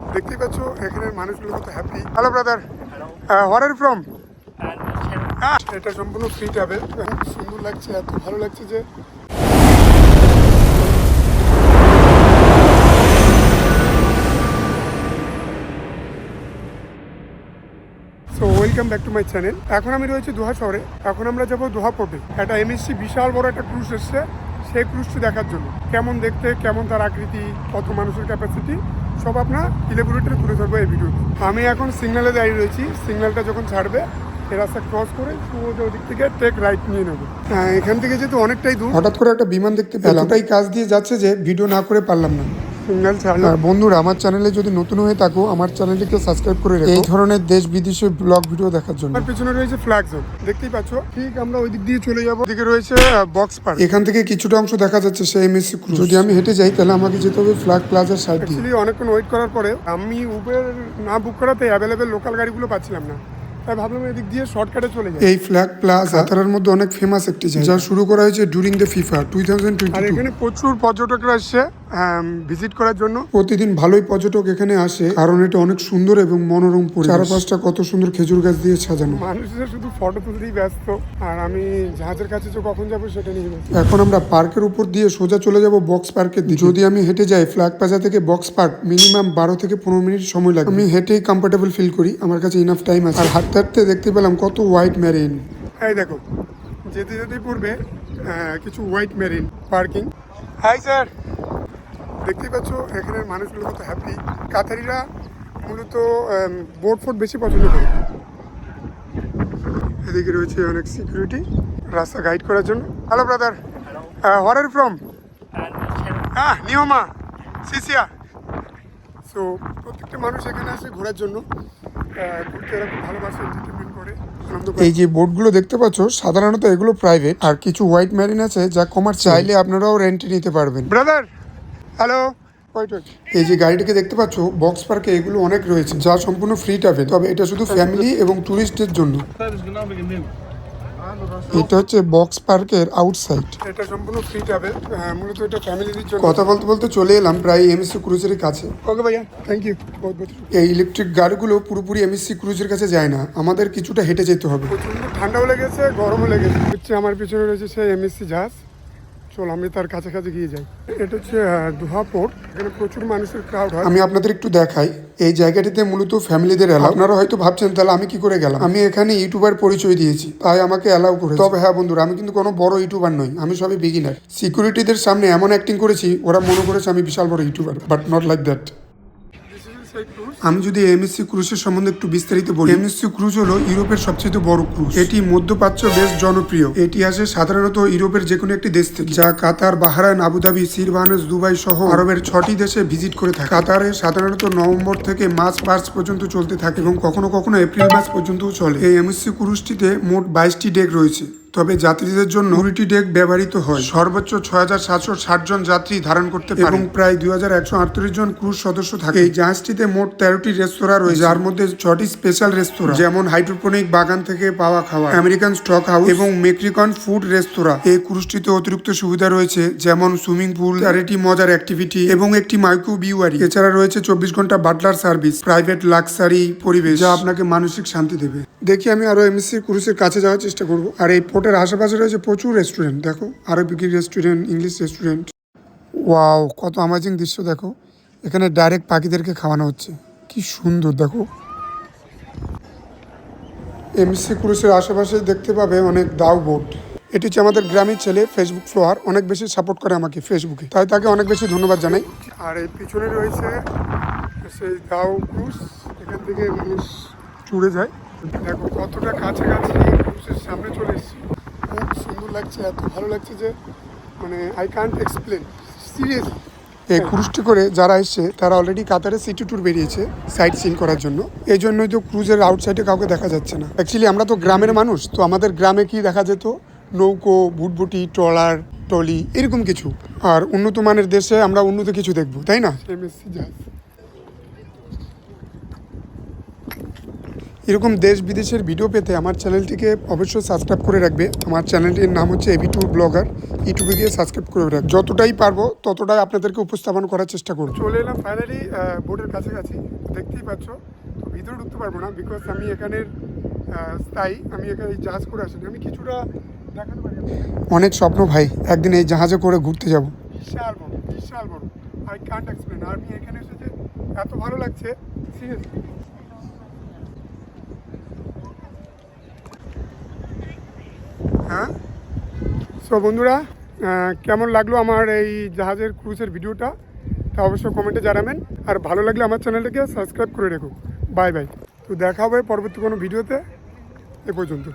দেখতেই পাচ্ছ এখানের মানুষগুলো কত happy hello brother where are from এটা সম্পূর্ণ ফ্রি ট্রাভেল খুব সুন্দর লাগছে এত ভালো লাগছে যে so welcome back to my channel এখন আমি রয়েছি দোহা শহরে। এখন আমরা যাব দোহা পোর্টে একটা এমএসসি বিশাল বড় একটা ক্রুজ এসছে। সেই ক্রুজটি দেখার জন্য। কেমন দেখতে কেমন তার আকৃতি কত মানুষের ক্যাপাসিটি সব আপনার ইলেবোরেটরে তুলে ধরবো এই ভিডিও আমি এখন সিগনালে দাঁড়িয়ে রয়েছি। সিগনালটা যখন ছাড়বে রাস্তা ক্রস করে ওদিক থেকে টেক রাইট নিয়ে নেব। হ্যাঁ এখান থেকে যেহেতু অনেকটাই দূর হঠাৎ করে একটা বিমান দেখতে পেলাম। এতটাই কাজ দিয়ে যাচ্ছে যে ভিডিও না করে পারলাম না। সিগন্যাল ছাড়লো আর বন্ধুরা আমার চ্যানেলে যদি নতুন হয়ে থাকো আমার চ্যানেলটিকে সাবস্ক্রাইব করে রেখো। এই ধরনের দেশ বিদেশের ব্লগ ভিডিও দেখার জন্য। আমার পিছনে রয়েছে ফ্ল্যাগ জোন দেখতেই পাচ্ছ? ঠিক আমরা ওই দিক দিয়ে চলে যাব। এদিকে রয়েছে বক্স পার্ক এখান থেকে কিছুটা অংশ দেখা যাচ্ছে সেই এমএসসি যদি আমি হেঁটে যাই তাহলে আমাকে যেতে হবে ফ্ল্যাগ প্লাজার সাইড দিয়ে। অনেকক্ষণ ওয়েট করার পরে আমি উবের না বুক করাতে অ্যাভেলেবেল লোকাল গাড়িগুলো পাচ্ছিলাম না। তাই ভাবলাম এদিক দিয়ে শর্টকাটে চলে যাই। এই ফ্ল্যাগ প্লাজা কাতারের মধ্যে অনেক ফেমাস একটি জায়গা। যা শুরু করা হয়েছে during the FIFA two thousand আর এখানে প্রচুর পর্যটকরা আসছে ভিজিট করার জন্য। প্রতিদিন ভালোই পর্যটক এখানে আসে কারণ এটা অনেক সুন্দর এবং মনোরম পরিবেশ। চারপাশটা কত সুন্দর খেজুর গাছ দিয়ে সাজানো। মানুষরা শুধু ফটো তুলতেই ব্যস্ত আর আমি জাহাজের কাছে তো কখন যাব সেটা নিয়ে এখন আমরা পার্কের উপর দিয়ে সোজা চলে যাব বক্স পার্কের দিকে। যদি আমি হেঁটে যাই ফ্ল্যাগ প্লাজা থেকে বক্স পার্ক মিনিমাম বারো থেকে পনেরো মিনিট সময় লাগে। আমি হেঁটেই কমফোর্টেবল ফিল করি আমার কাছে ইনাফ টাইম আছে। আর হাঁটতে হাঁটতে দেখতে পেলাম কত হোয়াইট মেরিন এই দেখো যেতে যেতে পূর্বে কিছু white marine parking hi sir দেখতে পাচ্ছ এখানের মানুষগুলো কত হ্যাপি কাতারিরা মূলত বোট ফোট বেশি পছন্দ করে। এদিকে রয়েছে অনেক সিকিউরিটি রাস্তা গাইড করার জন্য। Hello brother where are from হ্যাঁ নিয়মা সিসিয়া সো প্রত্যেকটা মানুষ এখানে আসে ঘোরার জন্য। ঘুরতে এরা খুব ভালোবাসে এন্টারটেনমেন্ট করে এই যে বোটগুলো দেখতে পাচ্ছ সাধারণত এগুলো প্রাইভেট আর কিছু হোয়াইট ম্যারিন আছে যা কমার চাইলে আপনারাও রেন্টে নিতে পারবেন। ব্রাদার হ্যালো এই যে গাড়িটাকে দেখতে পাচ্ছ বক্স পার্কে এগুলো অনেক রয়েছে যা সম্পূর্ণ ফ্রি ট্রাভেল তবে এটা শুধু ফ্যামিলি এবং টুরিস্টের জন্য। এটা হচ্ছে বক্স পার্কের আউটসাইড এটা সম্পূর্ণ ফ্রি ট্রাভেল মূলত এটা ফ্যামিলিদের জন্য। কথা বলতে বলতে চলে এলাম প্রায় এমএসসি ক্রুজের কাছে। ওকে ভাইয়া থ্যাংক ইউ বহুত বহুত এই ইলেকট্রিক গাড়িগুলো পুরোপুরি এমএসসি ক্রুজের কাছে যায় না। আমাদের কিছুটা হেঁটে যেতে হবে। ঠান্ডাও লেগেছে গরমও লেগেছে। হচ্ছে আমার পিছনে রয়েছে সেই এমএসসি জাহাজ। চল আমি তার কাছাকাছি গিয়ে যাই। এটা হচ্ছে দোহা পোর্ট এখানে প্রচুর মানুষের ক্রাউড হয়। আমি আপনাদের একটু দেখাই। এই জায়গাটিতে মূলত ফ্যামিলিদের এলাও আপনারা হয়তো ভাবছেন তাহলে আমি কি করে গেলাম? আমি এখানে ইউটিউবার পরিচয় দিয়েছি তাই আমাকে অ্যালাউ করে তবে হ্যাঁ বন্ধুরা আমি কিন্তু কোনো বড় ইউটিউবার নই আমি সবই বিগিনার সিকিউরিটিদের সামনে এমন অ্যাক্টিং করেছি ওরা মনে করেছে আমি বিশাল বড় YouTuber but not like that আমি যদি এমএসসি ক্রুজের সম্বন্ধে একটু বিস্তারিত বলি। এমএসসি ক্রুজ হলো ইউরোপের সবচেয়ে বড় ক্রুজ এটি মধ্যপ্রাচ্য বেশ জনপ্রিয়। এটি আসে সাধারণত ইউরোপের যে কোনো একটি দেশ থেকে, যা কাতার, বাহরাইন, আবুধাবি সিরবানস দুবাই সহ আরবের ছটি দেশে ভিজিট করে থাকে। কাতারে সাধারণত নভেম্বর থেকে মার্চ মার্চ পর্যন্ত চলতে থাকে এবং কখনো কখনো এপ্রিল মাস পর্যন্তও চলে। এই এমএসসি ক্রুজটিতে মোট বাইশটি ডেক রয়েছে। তবে যাত্রীদের জন্য কুড়িটি ডেক ব্যবহৃত হয়। সর্বোচ্চ ছয় হাজার সাতশো ষাট জন যাত্রী ধারণ করতে পারে। এবং প্রায় দুই হাজার একশো আটত্রিশ জন ক্রুজ সদস্য থাকে। এই জাহাজটিতে মোট তেরোটি রেস্তোরাঁ রয়েছে। যার মধ্যে ছটি স্পেশাল রেস্তোরাঁ যেমন হাইড্রোপনিক বাগান থেকে পাওয়া খাওয়া আমেরিকান স্টক হাউস এবং মেক্রিকন ফুড রেস্তোরাঁ। এই ক্রুজটিতে অতিরিক্ত সুবিধা রয়েছে যেমন সুইমিং পুল চারিটি মজার অ্যাক্টিভিটি এবং একটি মাইক্রো বিউয়ারি এছাড়া রয়েছে চব্বিশ ঘণ্টা বাটলার সার্ভিস প্রাইভেট লাক্সারি পরিবেশ যা আপনাকে মানসিক শান্তি দেবে। দেখি আমি আরও এমএসসি ক্রুজের কাছে যাওয়ার চেষ্টা করব। আর এই পোর্টের আশেপাশে রয়েছে প্রচুর রেস্টুরেন্ট দেখো। Arabic restaurant English restaurant wow কত আমাজিং দৃশ্য, দেখো। এখানে ডাইরেক্ট পাখিদেরকে খাওয়ানো হচ্ছে। কি সুন্দর, দেখো। এমসি ক্রুজের আশেপাশে দেখতে পাবে অনেক দাও বোট এটি হচ্ছে আমাদের গ্রামের ছেলে ফেসবুক ফ্লোয়ার অনেক বেশি সাপোর্ট করে আমাকে ফেসবুকে তাই তাকে অনেক বেশি ধন্যবাদ জানাই। আর এই পিছনে রয়েছে সেই দাও ক্রুজ এখান থেকে মানুষ চড়ে যায়। দেখো কতটা কাছাকাছি ক্রুজের সামনে চলে এসেছি। খুব সুন্দর লাগছে এত ভালো লাগছে যে মানে আই কান্ট এক্সপ্লেন সিরিয়াসলি এই ক্রুজটি করে যারা এসছে তারা অলরেডি কাতারে সিটি ট্যুর বেরিয়েছে সাইট সিন করার জন্য। এই জন্যই তো ক্রুজের আউটসাইডে কাউকে দেখা যাচ্ছে না। অ্যাকচুয়ালি আমরা তো গ্রামের মানুষ তো আমাদের গ্রামে কি দেখা যেত? নৌকো ভুটভুটি ট্রলার টলি এরকম কিছু। আর উন্নত মানের দেশে আমরা উন্নত কিছু দেখব তাই না? এরকম দেশ বিদেশের ভিডিও পেতে আমার চ্যানেলটিকে অবশ্যই সাবস্ক্রাইব করে রাখবে। আমার চ্যানেলটির নাম হচ্ছে এবি ট্যুর ব্লগার ইউটিউবে গিয়ে সাবস্ক্রাইব করে রাখ। যতটাই পারব ততটাই আপনাদেরকে উপস্থাপন করার চেষ্টা করব। চলে এলাম ফাইনালি বোর্ডের কাছাকাছি। দেখতেই পাচ্ছ তো ভিতরে ঢুকতে পারব না বিকজ আমি এখানের স্থায়ী। আমি এখানে এই জাহাজ করে আসিনি। আমি কিছুটা দেখাতে পারি অনেক স্বপ্ন ভাই একদিন এই জাহাজে করে ঘুরতে যাব। বিশাল বড় বিশাল বড়। আই কান্ট এক্সপ্লেন আর আমি এখানে এসেছে এত ভালো লাগছে সিরিয়াসলি হ্যাঁ। সো বন্ধুরা কেমন লাগল আমার এই জাহাজের ক্রুজের ভিডিওটা তা অবশ্যই কমেন্টে জানাবেন। আর ভালো লাগলে আমার চ্যানেলটাকে সাবস্ক্রাইব করে রেখো। বাই বাই তো দেখা হবে পরবর্তী কোনো ভিডিওতে এ পর্যন্ত।